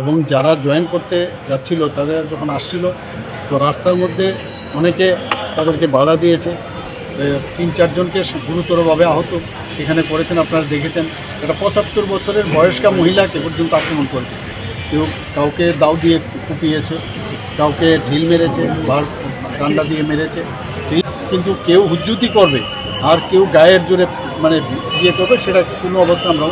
এবং যারা জয়েন করতে যাচ্ছিল, তাদের যখন আসছিল, তো রাস্তার মধ্যে অনেকে তাদেরকে বাধা দিয়েছে। তিন চারজনকে গুরুতরভাবে আহত। এখানে করেছেন আপনারা দেখেছেন, একটা পঁচাত্তর বছরের বয়স্কা মহিলাকে পর্যন্ত আক্রমণ করেছে। কেউ কাউকে দাও দিয়ে কুপিয়েছে, কাউকে ঢিল মেরেছে, বা ডান্ডা দিয়ে মেরেছে। কিন্তু কেউ হুজ্জুতি করবে আর কেউ গায়ের জোরে মানে ইয়ে করবে, সেটা কোনো অবস্থা আমরা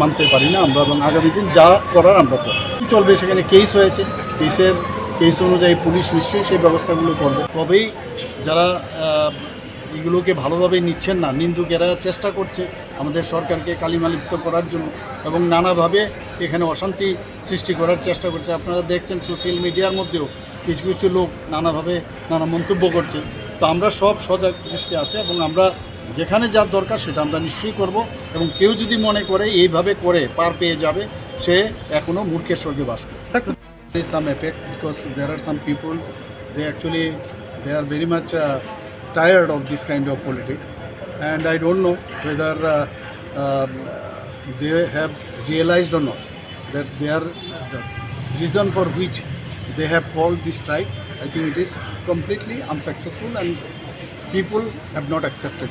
মানতে পারি না আমরা এবং আগামী দিন যা করার আমরা করব। চলবে সেখানে কেস হয়েছে কেসের কেস অনুযায়ী পুলিশ নিশ্চয়ই সেই ব্যবস্থাগুলো করবে। তবেই যারা এগুলোকে ভালোভাবে নিচ্ছেন না নিন্দুকেরা চেষ্টা করছে আমাদের সরকারকে কালিমালিপ্ত করার জন্য এবং নানাভাবে এখানে অশান্তি সৃষ্টি করার চেষ্টা করছে। আপনারা দেখছেন সোশ্যাল মিডিয়ার মধ্যেও কিছু কিছু লোক নানাভাবে নানা মন্তব্য করছে। তো আমরা সব সজাগ দৃষ্টি আছে এবং আমরা যেখানে যার দরকার সেটা আমরা নিশ্চয়ই করব এবং কেউ যদি মনে করে এইভাবে করে পার পেয়ে যাবে, সে এখনও মূর্খের স্বর্গে বাস করে some effect because there are some people they actually they are very much tired of this kind of politics and I don't know whether they have realized not that they are the reason for which they have fall this strike i think it is completely unsuccessful and people have not accepted